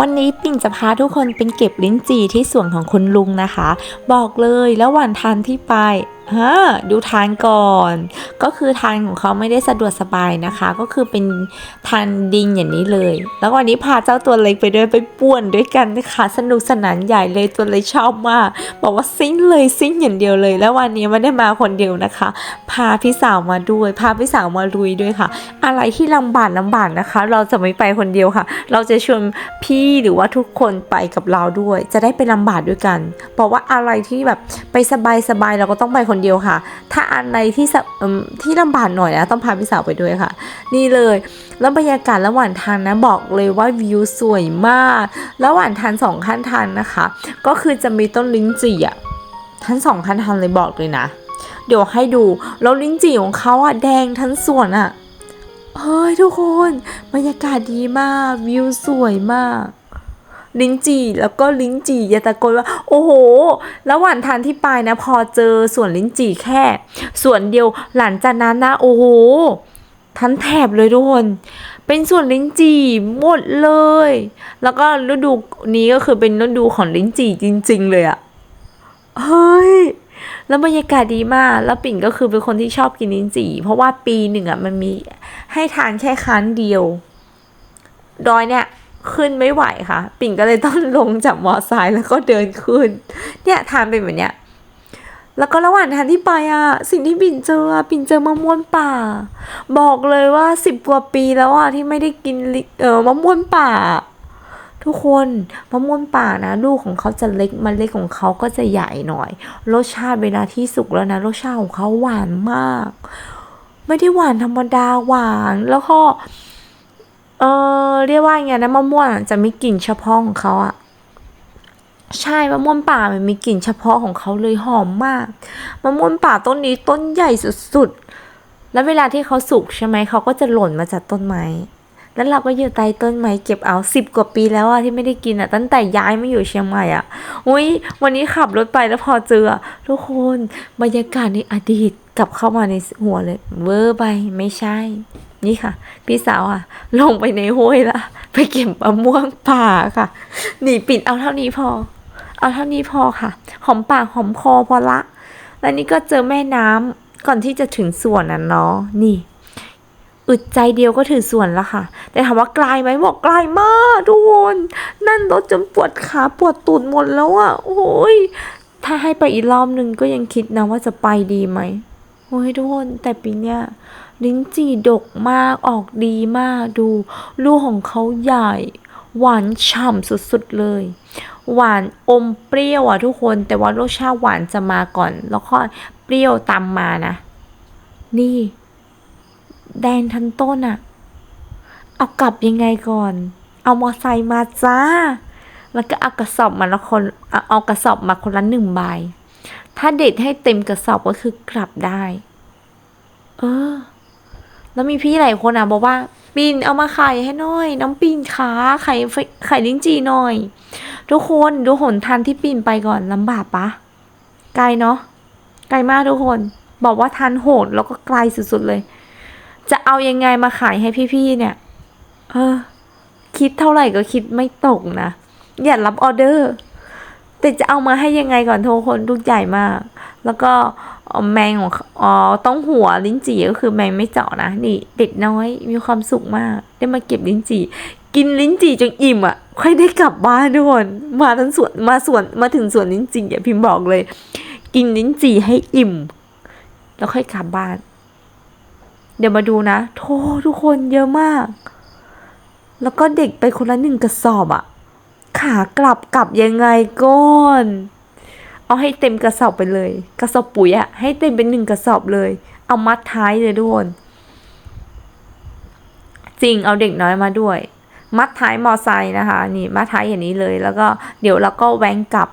วันนี้ปิ่งจะพาทุกคนเป็นเก็บลิ้นจี่ที่สวนของคุณลุงนะคะ บอกเลยแล้ววันทานที่ไป ฮะดูทานก่อน ก็คือทานของเขาไม่ได้สะดวกสบายนะคะ ก็คือเป็นทานดิงอย่างนี้เลย แล้ววันนี้พาเจ้าตัวเล็กไปด้วยไปป่วนด้วยกันนะคะสนุกสนานใหญ่เลยตัวเล็กชอบมาก บอกว่าซิ่งเลยซิ่งอย่างเดียวเลย แล้ววันนี้ไม่ได้มาคนเดียวนะคะ พาพี่สาวมาด้วย พาพี่สาวมาลุยด้วยค่ะ อะไรที่ลำบากลำบากนะคะ เราจะไม่ไปคนเดียวค่ะ เราจะชวนพี่หรือว่าทุกคนไปกับเราด้วย จะได้ไปลำบากด้วยกัน เพราะว่าอะไรที่แบบไปสบายสบายๆเราก็ต้องไปคนเดียวค่ะ ถ้าอะไรที่สที่ลำบากหน่อยนะต้องพาพี่สาวไปด้วยค่ะ นี่เลยแล้วบรรยากาศระหว่างทางนะบอกเลยว่าวิวสวยมาก ระหว่างทางสองขั้นทางนะคะ ก็คือจะมีต้นลิ้นจี่อะทั้งสองขั้นทางเลยบอกเลยนะ เดี๋ยวให้ดูแล้วลิ้นจี่ของเขาอะแดงทั้งสวนอะเฮ้ยทุกคน บรรยากาศดีมากวิวสวยมาก ลิ้นจี่แล้วก็ลิ้นจี่อย่าตะโกนว่าโอ้โห ระหว่างทางที่ไปนะ พอเจอส่วนลิ้นจี่แค่ ส่วนเดียวหลังจากนั้นนะ โอ้โหทั้งแถบเลยทุกคน เป็นส่วนลิ้นจี่หมดเลย แล้วก็ฤดูนี้ก็คือเป็นฤดูของลิ้นจี่จริง ๆ เลยอะเฮ้ย แล้วบรรยากาศดีมาก แล้วปิ่นก็คือเป็นคนที่ชอบกินลิ้นจี่ เพราะว่าปีหนึ่งอะมันมีให้ทานแค่ครั้งเดียว ดอยเนี่ย ขึ้นไม่ไหวค่ะ ปิ่นก็เลยต้องลงจากมอไซค์แล้วก็เดินขึ้น เนี่ยทานเป็นแบบเนี้ยแล้วก็ระหว่างทางที่ไปอะสิ่งที่ปิ่นเจออะปิ่นเจอมะม่วงป่า บอกเลยว่าสิบกว่าปีแล้วอะที่ไม่ได้กินเออมะม่วงป่า ทุกคนมะม่วงป่านะ ลูกของเขาจะเล็กมันเล็กของเขาก็จะใหญ่หน่อย รสชาติเวลาที่สุกแล้วนะรสชาติของเขาหวานมาก ไม่ได้หวานธรรมดาหวาน แล้วก็ เออเรียกว่าไงนะมะม่วงจะมีกลิ่นเฉพาะของเขาอะใช่มะม่วงป่ามันมีกลิ่นเฉพาะของเขาเลยหอมมากมะม่วงป่าต้นนี้ต้นใหญ่สุดๆ แล้วเวลาที่เขาสุกใช่ไหมเขาก็จะหล่นมาจากต้นไม้แล้วเราก็อยู่ใต้ต้นไม้เก็บเอาสิบกว่าปีแล้วอะที่ไม่ได้กินอะตั้งแต่ย้ายมาอยู่เชียงใหม่อะอุ้ยวันนี้ขับรถไปแล้วพอเจอทุกคนบรรยากาศในอดีตกลับเข้ามาในหัวเลย เวอร์ไปไม่ใช่ นี่ค่ะ พี่สาวอะ ลงไปในห้วยละไปเก็บมะม่วงป่าค่ะหนีปิดเอาเท่านี้พอ เอาเท่านี้พอค่ะ หอมปากหอมคอพอละ แล้วนี่ก็เจอแม่น้ำก่อนที่จะถึงสวนน่ะเนาะนี่อึดใจเดียวก็ถึงสวนแล้วค่ะ แต่ถามว่าไกลไหมบอกไกลมากทุกคนนั่นรถจนปวดขาปวดตูดหมดแล้วอะโอ้ยถ้าให้ไปอีกรอบนึงก็ยังคิดนะว่าจะไปดีไหมโอ้ยทุกคนแต่ปีเนี้ย ลิ้นจี่ดกมากออกดีมากดู ลูกของเขาใหญ่ หวานฉ่ำสุดๆเลย หวานอมเปรี้ยวอะทุกคนแต่ว่ารสชาติหวานจะมาก่อน แล้วก็เปรี้ยวตามมานะ นี่ แดงทั้งต้นอะ เอากลับยังไงก่อน เอามอไซค์มาจ้า แล้วก็เอากระสอบมาละคนเอากระสอบมาคนละหนึ่งใบถ้าเด็ดให้เต็มกระสอบก็คือกลับได้ เออ แล้วมีพี่หลายคนอะบอกว่าปินเอามาขายให้หน่อย น้องปินขาไข่ไข่ลิ้นจีหน่อย ทุกคนดูหนทางที่ปินไปก่อนลำบากปะไกลเนาะไกลมากทุกคน บอกว่าทันโหดแล้วก็ไกลสุดๆเลย จะเอายังไงมาขายให้พี่ๆเนี่ย เออ คิดเท่าไหร่ก็คิดไม่ตกนะอย่ารับออเดอร์ แต่จะเอามาให้ยังไงก่อนทุกคนลูกใหญ่มาก แล้วก็ แมงของอ๋อต้องหัวลิ้นจี่ก็คือแมงไม่เจาะนะนี่ เด็กน้อยมีความสุขมาก ได้มาเก็บลิ้นจี่ กินลิ้นจี่จนอิ่มอะค่อยได้กลับบ้านทุกคนมาทั้งสวนมาสวนมาถึงสวนลิ้นจี่อะพิมพ์บอกเลย กินลิ้นจี่ให้อิ่ม แล้วค่อยกลับบ้าน เดี๋ยวมาดูนะโททุกคนเยอะมาก แล้วก็เด็กไปคนละหนึ่งกระสอบอะขากลับกลับยังไงก่อน เอาให้เต็มกระสอบไปเลย กระสอบปุ๋ยอะให้เต็มเป็นหนึ่งกระสอบเลย เอามัดท้ายเลยทุกคนจริงเอาเด็กน้อยมาด้วย มัดท้ายมอไซค์นะคะ นี่มัดท้ายอย่างนี้เลย แล้วก็เดี๋ยวเราก็แว้งกลับ